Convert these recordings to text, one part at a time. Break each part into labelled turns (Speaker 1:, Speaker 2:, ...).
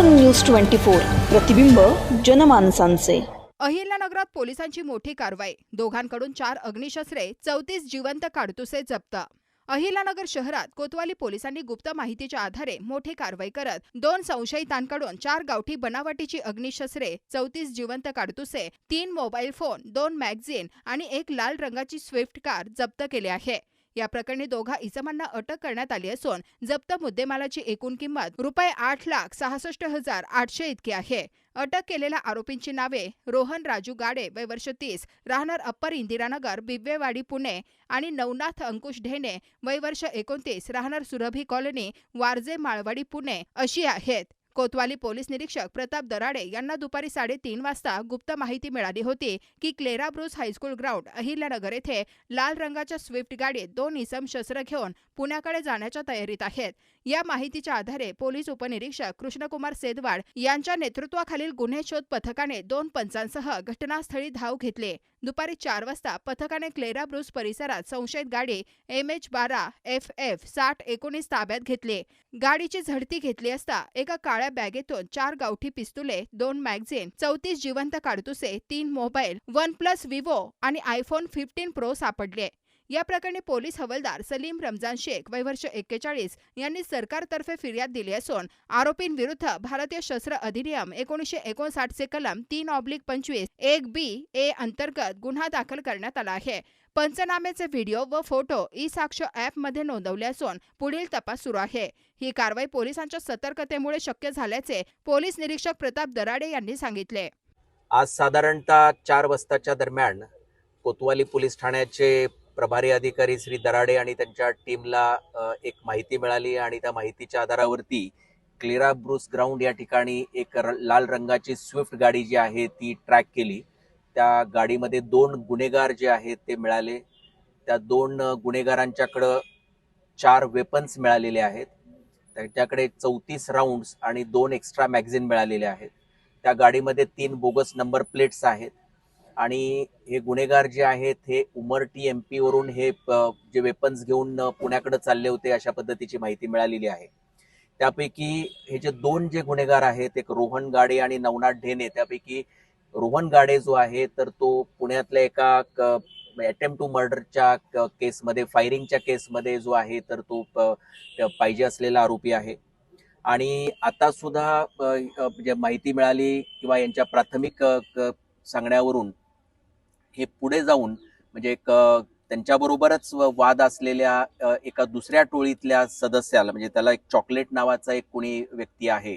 Speaker 1: नगर news twenty four. प्रतिबिंब जनमानसांचे.
Speaker 2: अहिल्यानगरात पोलिसांची मोठी कारवाई. दोघांकडून चार अग्निशस्त्रे चौतीस जिवंत काडतुसे जप्त. अहिल्यानगर शहरात कोतवाली पोलिसांनी गुप्त माहितीच्या आधारे मोठी कारवाई करत दोन संशयितांकडून चार गावठी बनावटीची अग्निशस्त्रे चौतीस जिवंत काडतुसे तीन मोबाईल फोन दोन मॅगझिन आणि एक लाल रंगाची स्विफ्ट कार जप्त केली आहे. या प्रकरणी दोघा इसमांना अटक करण्यात आली असून जप्त मुद्देमालाची एकूण किंमत रुपये आठ लाख सहासष्ट हजार आठशे इतकी आहे. अटक केलेल्या आरोपींची नावे रोहन राजू गाडे वय वर्ष तीस राहणार अप्पर इंदिरानगर बिब्वेवाडी पुणे आणि नवनाथ अंकुश ढेणे वय वर्ष एकोणतीस राहणार सुरभी कॉलनी वारजे माळवाडी पुणे अशी आहेत. कोतवाली पोलीस निरीक्षक प्रताप दराडे यांना दुपारी साडेतीन वाजता गुप्त माहिती मिळाली होती की Clara Bruce high school ground Ahilyanagar येथे लाल रंगाच्या स्विफ्ट गाडीत दोन इसम शस्त्र घेऊन पुण्याकडे जाण्याच्या तयारीत आहेत. या माहितीच्या आधारे पोलीस उपनिरीक्षक कृष्णकुमार सेदवाड यांच्या नेतृत्वाखालील गुन्हे शोध पथकाने दोन पंचांसह घटनास्थळी धाव घेतली. दुपारी चार वाजता पथकाने क्लेरा ब्रुस परिसरात संशयित गाडी एम एच बारा एफ एफ साठ एकोणीस ताब्यात घेतली. गाडीची झडती घेतली असता एका काळ्या बॅगेतून चार गावठी पिस्तुले दोन मॅगझिन चौतीस जिवंत काडतुसे तीन मोबाईल वन प्लस विवो आणि आयफोन फिफ्टीन प्रो सापडले. या प्रकरणी पोलीस हवालदार सलीम रमजान शेख वय वर्ष एक्केचाळीस यांनी सरकारतर्फे फिर्याद दिली असून आरोपींविरुद्ध भारतीय शस्त्र अधिनियम एकोणीसशे एकोणसाठचे कलम तीन ऑब्लिक पंचवीस एक बी ए अंतर्गत गुन्हा दाखल करण्यात आला आहे. पंचनामेचे व्हिडिओ व फोटो ई साक्ष ॲपमध्ये नोंदवले असून पुढील तपास सुरू आहे. ही कारवाई पोलिसांच्या सतर्कतेमुळे शक्य झाल्याचे पोलीस निरीक्षक प्रताप दराडे यांनी सांगितले.
Speaker 3: आज साधारणतः चार वाजताच्या दरम्यान कोतवाली पोलीस ठाण्याचे प्रभारी अधिकारी श्री दराडे आणि त्यांच्या टीमला एक माहिती मिळाली आणि त्या माहितीच्या आधारावरती क्लिरा ब्रुस ग्राउंड या ठिकाणी एक र- लाल रंगाची स्विफ्ट गाडी जी आहे ती ट्रॅक केली. त्या गाडीमध्ये दोन गुन्हेगार जे आहेत ते मिळाले. त्या दोन गुन्हेगारांच्याकडं चार वेपन्स मिळालेले आहेत. त्यांच्याकडे चौतीस राऊंड्स आणि दोन एक्स्ट्रा मॅगझिन मिळालेले आहेत. त्या गाडीमध्ये तीन बोगस नंबर प्लेट्स आहेत. आणि हे गुन्हेगार जे आहेत हे उमरटी एम पी वरून हे जे वेपन्स घेऊन पुण्याकडे चालले होते अशा पद्धतीची माहिती मिळालेली आहे. त्यापैकी हे जे दोन जे गुन्हेगार आहेत एक रोहन गाडे आणि नवनाथ ढेने त्यापैकी रोहन गाडे जो आहे तर तो पुण्यातल्या एका अटेम्प्ट टू मर्डरच्या केसमध्ये फायरिंगच्या केसमध्ये जो आहे तर तो प- पाहिजे असलेला आरोपी आहे. आणि आता सुद्धा जे म्हणजे माहिती मिळाली किंवा यांच्या प्राथमिक सांगण्यावरून हे पुढे जाऊन म्हणजे एक त्यांच्याबरोबरच वाद असलेल्या एका दुसऱ्या टोळीतल्या सदस्याला म्हणजे त्याला एक चॉकलेट नावाचा एक कोणी व्यक्ती आहे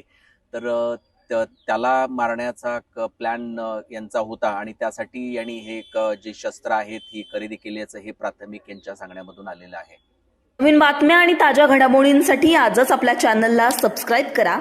Speaker 3: तर त्याला मारण्याचा प्लॅन यांचा होता आणि त्यासाठी यांनी हे एक, जे शस्त्र आहेत ही खरेदी केल्याचं हे प्राथमिक यांच्या सांगण्यामधून आलेलं आहे.
Speaker 1: नवीन बातम्या आणि ताज्या घडामोडींसाठी आजच आपल्या चॅनलला सबस्क्राईब करा.